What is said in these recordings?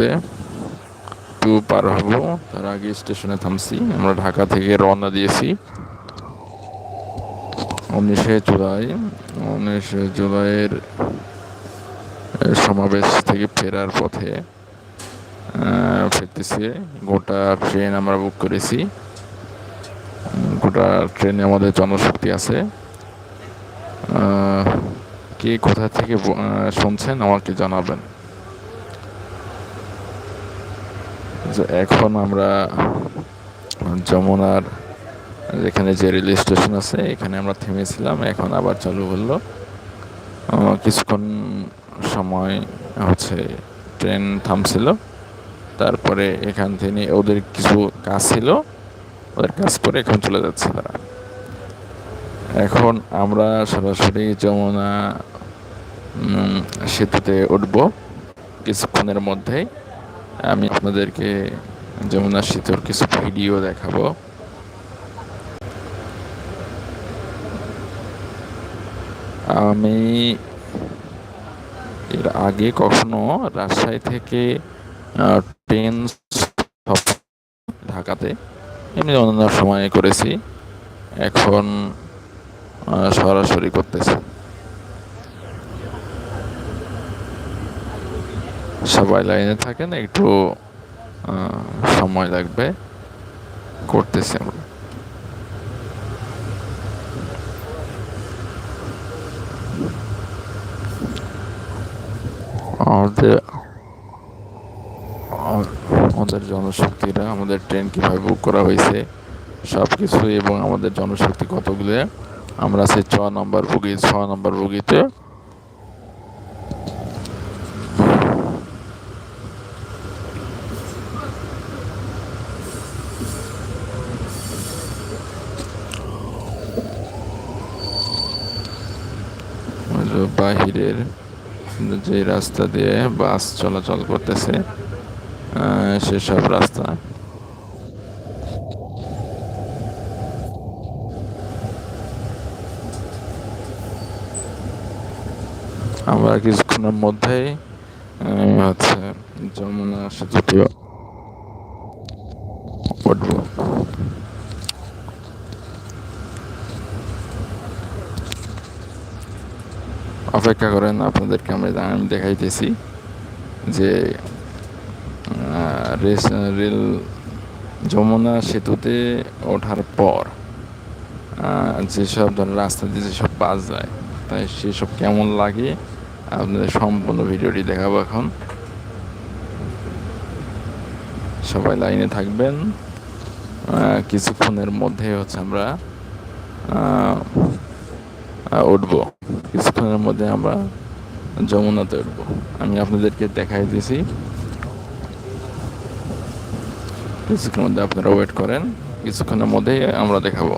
সেতুতে টু পার হব। তার আগে স্টেশনে থামছি। আমরা ঢাকা থেকে রওনা দিয়েছি। উনিশে জুলাই, উনিশে জুলাইয়ের সমাবেশ থেকে ফেরার পথে ফিরতেছি। গোটা ট্রেন আমরা বুক করেছি। গোটা ট্রেনে আমাদের জনশক্তি আছে। কে কোথা থেকে শুনছেন আমাকে জানাবেন। এখন আমরা যমুনার যেখানে যে রেল স্টেশন আছে, এখানে আমরা থেমেছিলাম। এখন আবার চালু হলো। কিছুক্ষণ সময় হচ্ছে ট্রেন থামছিল। তারপরে এখান থেকে ওদের কিছু কাজ ছিল। ওদের কাজ করে এখন চলে যাচ্ছে তারা। এখন আমরা সরাসরি যমুনা সেতুতে উঠব। কিছুক্ষণের মধ্যেই। আমি আপনাদেরকে যমুনা সেতুর কিছু ভিডিও দেখাবো। আমি এর আগে কখনো রাজশাহী থেকে ট্রেন ঢাকাতে এমনি অন্যান্য সময়ে করেছি। এখন সরাসরি করতেছি। সবাই লাইনে থাকেন, একটু সময় লাগবে, করতেছি আমরা। আমাদের আমাদের জনশক্তিরা আমাদের ট্রেন কীভাবে বুক করা হয়েছে সব কিছু এবং আমাদের জনশক্তি কতগুলো, আমরা আছি ছ নম্বর বগি ছ নম্বর বগিতে বাহিরের যে রাস্তা দিয়ে বাস চলাচল করতেছে সেসব রাস্তা। আমরা কিছুক্ষণের মধ্যেই হচ্ছে যমুনা সেতুটি উঠবো অপেক্ষা করেন, আপনাদেরকে আমরা আমি দেখাইতেছি যে রেল যমুনা সেতুতে ওঠার পর যেসব ধরেন রাস্তা দিয়ে যেসব বাস যায়, তাই সেসব কেমন লাগে আপনাদের সম্পূর্ণ ভিডিওটি দেখাবো এখন। সবাই লাইনে থাকবেন কিছুক্ষণের মধ্যে হচ্ছে আমরা উঠবো। কিছুক্ষণের মধ্যে আমরা যমুনাতে উঠবো আমি আপনাদেরকে দেখাই দিয়েছি। কিছুক্ষণের মধ্যে আপনারা ওয়েট করেন। কিছুক্ষণের মধ্যেই আমরা দেখাবো।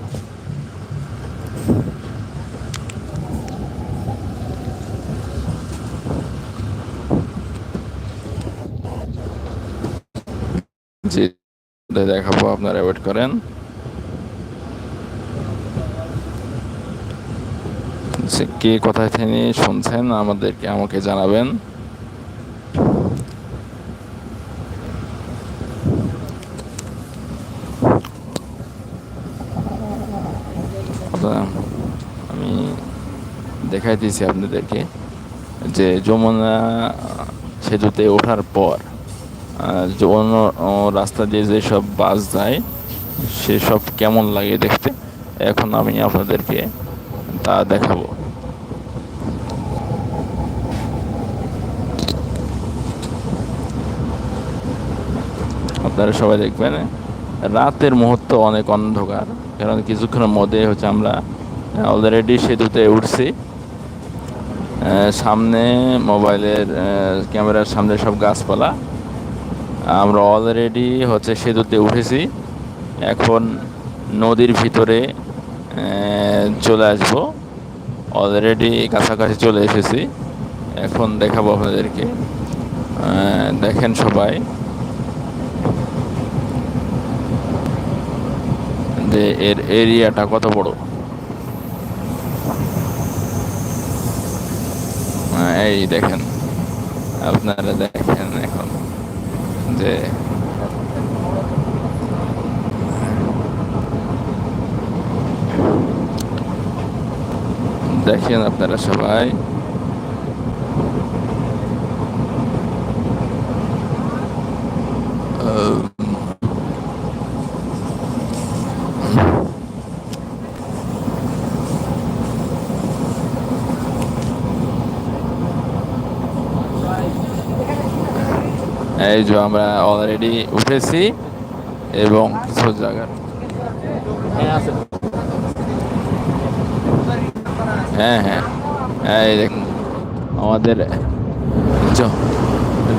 জি, দেখাবো, আপনারা ওয়েট করেন। কে কোথায় থেকে শুনছেন? আমাদেরকে, আমাকে জানাবেন। আমি দেখাই দিয়েছি আপনাদেরকে যে যমুনা সেতুতে ওঠার পর অন্য রাস্তা দিয়ে যেসব বাস যায় সেসব কেমন লাগে দেখতে? এখন আমি আপনাদেরকে তা দেখাবো। আপনারা সবাই দেখবেন, রাতের মুহূর্ত অনেক অন্ধকার। কারণ কিছুক্ষণের মধ্যে হচ্ছে আমরা অলরেডি সেতুতে উঠছি। সামনে মোবাইলের ক্যামেরার সামনে সব গাছপালা। আমরা অলরেডি হচ্ছে সেতুতে উঠেছি। এখন নদীর ভিতরে চলে আসব। অলরেডি কাছাকাছি চলে এসেছি। এখন দেখাবো আপনাদেরকে। দেখেন সবাই। যে এর এরিয়াটা কত বড়? এই দেখেন। আপনারা দেখেন এখন যে দেখেন আপনারা সবাই। এই যে আমরা অলরেডি উঠেছি এবং কিছু জায়গা হ্যাঁ হ্যাঁ। এই দেখুন, আমাদের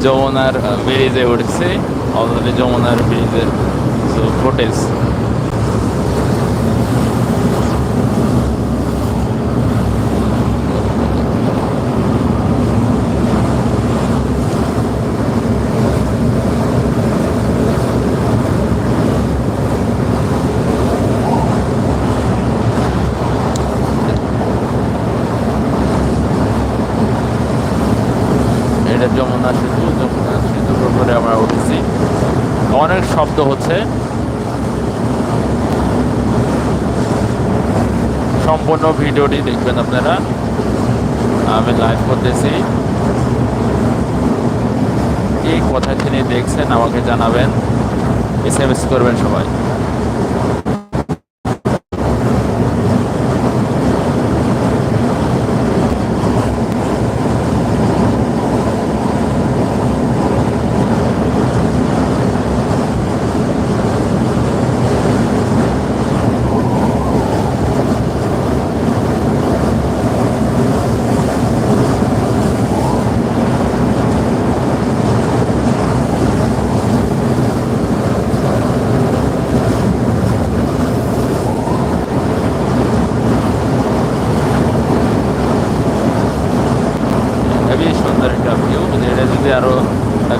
যমুনার ব্রিজে উঠেছে। অলরেডি যমুনার ব্রিজের ফুটেজ যমুনা সেতু যমুনা সেতুর উপরে আমরা উঠেছি। অনেক শব্দ হচ্ছে। সম্পূর্ণ ভিডিওটি দেখবেন আপনারা। আমি লাইভ করতেছি। এই কোথায় তিনি দেখছেন আমাকে জানাবেন। এস এম এস করবেন সবাই।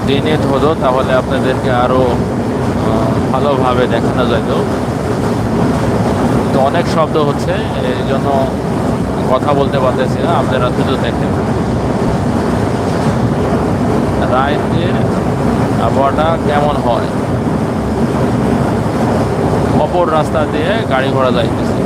দিনে হতো তাহলে আপনাদেরকে আরও ভালোভাবে দেখানো যেত তো। অনেক শব্দ হচ্ছে এই জন্য কথা বলতে পারতেছি না, আপনারা শুধু দেখেন। রাইতের আবহাওয়াটা কেমন হয়? অপর রাস্তা দিয়ে গাড়ি ঘোড়া যাইতেছে।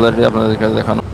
অলরেডি আপনাদের কাছে দেখানো